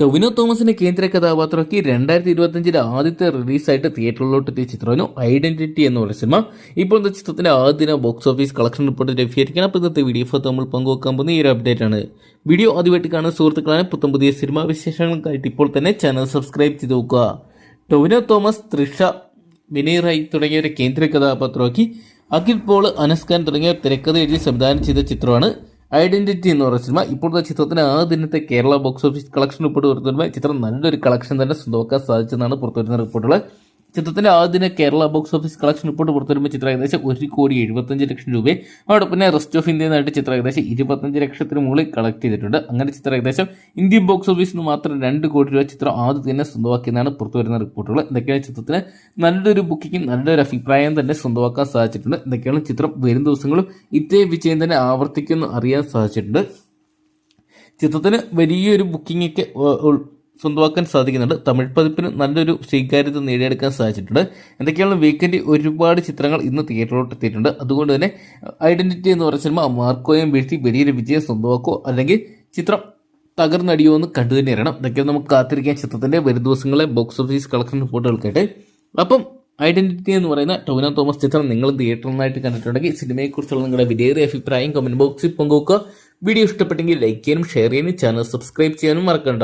ടൊവിനോ തോമസിന്റെ കേന്ദ്ര കഥാപാത്രമാക്കി രണ്ടായിരത്തി ഇരുപത്തഞ്ചിലെ ആദ്യത്തെ റിലീസായിട്ട് തിയേറ്ററിലോട്ട് എത്തിയ ചിത്രമാണ് ഐഡന്റിറ്റി എന്ന് പറയുന്ന സിനിമ ഇപ്പോൾ ഇന്നത്തെ ചിത്രത്തിന്റെ ആദ്യ ദിന ബോക്സ് ഓഫീസ് കളക്ഷൻ റിപ്പോർട്ട് ലഭ്യമായിരിക്കണം അപ്പോൾ ഇന്നത്തെ വീഡിയോ ഫോട്ടോ നമ്മൾ പങ്കുവെക്കാൻ പോകുന്ന ഈ ഒരു അപ്ഡേറ്റ് ആണ്. വീഡിയോ ആദ്യമായിട്ട് കാണുന്ന സുഹൃത്തുക്കളാണ്. പുത്തം പുതിയ സിനിമാ വിശേഷങ്ങൾക്കായിട്ട് ഇപ്പോൾ തന്നെ ചാനൽ സബ്സ്ക്രൈബ് ചെയ്ത് നോക്കുക. ടൊവിനോ തോമസ് തൃഷ വിനയ് റായ് തുടങ്ങിയവരെ കേന്ദ്ര കഥാപാത്രമാക്കി അഖിൽ പോൾ അനസ്കാൻ തുടങ്ങിയവർ തിരക്കഥ എഴുതി സംവിധാനം ചെയ്ത ചിത്രമാണ്. ഐഡന്റിറ്റി എന്ന് പറയുന്ന സിനിമ ഇപ്പോഴത്തെ ചിത്രത്തിന് ആ ദിനത്തെ Kerala box office collection report പുറത്തുവരുമ്പോൾ ചിത്രം നല്ലൊരു കളക്ഷൻ തന്നെ സ്വന്തമാക്കാൻ സാധിച്ചെന്നാണ് പുറത്തുവരുന്ന റിപ്പോർട്ടുകൾ ചിത്രത്തിന്റെ ആദ്യ Kerala box office collection report പുറത്തുവരുമ്പോൾ ചിത്രം ഏകദേശം ഒരു കോടി എഴുപത്തഞ്ച് ലക്ഷം രൂപയും അവിടെ പിന്നെ റെസ്റ്റ് ഓഫ് ഇന്ത്യ എന്നായിട്ട് ചിത്രം ഏകദേശം ഇരുപത്തഞ്ച് ലക്ഷത്തിന് മുകളിൽ കളക്ട് ചെയ്തിട്ടുണ്ട്. അങ്ങനെ ചിത്രം ഏകദേശം ഇന്ത്യൻ ബോക്സ് ഓഫീസിൽ നിന്ന് മാത്രം രണ്ട് കോടി രൂപ ചിത്രം ആദ്യം തന്നെ സ്വന്തമാക്കിയെന്നാണ് പുറത്തുവരുന്ന റിപ്പോർട്ടുകൾ. എന്തൊക്കെയാണ് ചിത്രത്തിന് നല്ലൊരു ബുക്കിങ്ങും നല്ലൊരു അഭിപ്രായം തന്നെ സ്വന്തമാക്കാൻ സാധിച്ചിട്ടുണ്ട്. എന്തൊക്കെയാണ് ചിത്രം വരും ദിവസങ്ങളും ഇതേ വിജയം തന്നെ ആവർത്തിക്കുമെന്ന് അറിയാൻ സാധിച്ചിട്ടുണ്ട്. ചിത്രത്തിന് വലിയൊരു ബുക്കിംഗ് ഒക്കെ സ്വന്തമാക്കാൻ സാധിക്കുന്നുണ്ട്. തമിഴ് പതിപ്പിന് നല്ലൊരു സ്വീകാര്യത നേടിയെടുക്കാൻ സാധിച്ചിട്ടുണ്ട്. എന്തൊക്കെയാണ് വീക്കെൻഡ് ഒരുപാട് ചിത്രങ്ങൾ ഇന്ന് തിയേറ്ററിലോട്ട് എത്തിയിട്ടുണ്ട്. അതുകൊണ്ട് തന്നെ ഐഡന്റിറ്റി എന്ന് പറഞ്ഞ സിനിമ മാർക്കോയും വീഴ്ത്തി വലിയൊരു വിജയം സ്വന്തമാക്കോ അല്ലെങ്കിൽ ചിത്രം തകർന്നടിയോ എന്ന് കണ്ടു തന്നെ അറിയണം. ഇതൊക്കെ നമുക്ക് കാത്തിരിക്കാൻ ചിത്രത്തിന്റെ വരും ദിവസങ്ങളെ ബോക്സ് ഓഫീസ് കളക്ഷൻ റിപ്പോർട്ടുകൾക്കായിട്ട് അപ്പം ഐഡന്റിറ്റി എന്ന് പറയുന്ന ടോവിനോ തോമസ് ചിത്രം നിങ്ങൾ തിയേറ്ററിൽ നിന്നായിട്ട് കണ്ടിട്ടുണ്ടെങ്കിൽ സിനിമയെക്കുറിച്ചുള്ള നിങ്ങളുടെ വിലയേറിയ അഭിപ്രായം കമന്റ് ബോക്സിൽ പങ്കുവെക്കുക. വീഡിയോ ഇഷ്ടപ്പെട്ടെങ്കിൽ ലൈക്ക് ചെയ്യാനും ഷെയർ ചെയ്യാനും ചാനൽ സബ്സ്ക്രൈബ് ചെയ്യാനും മറക്കണ്ട.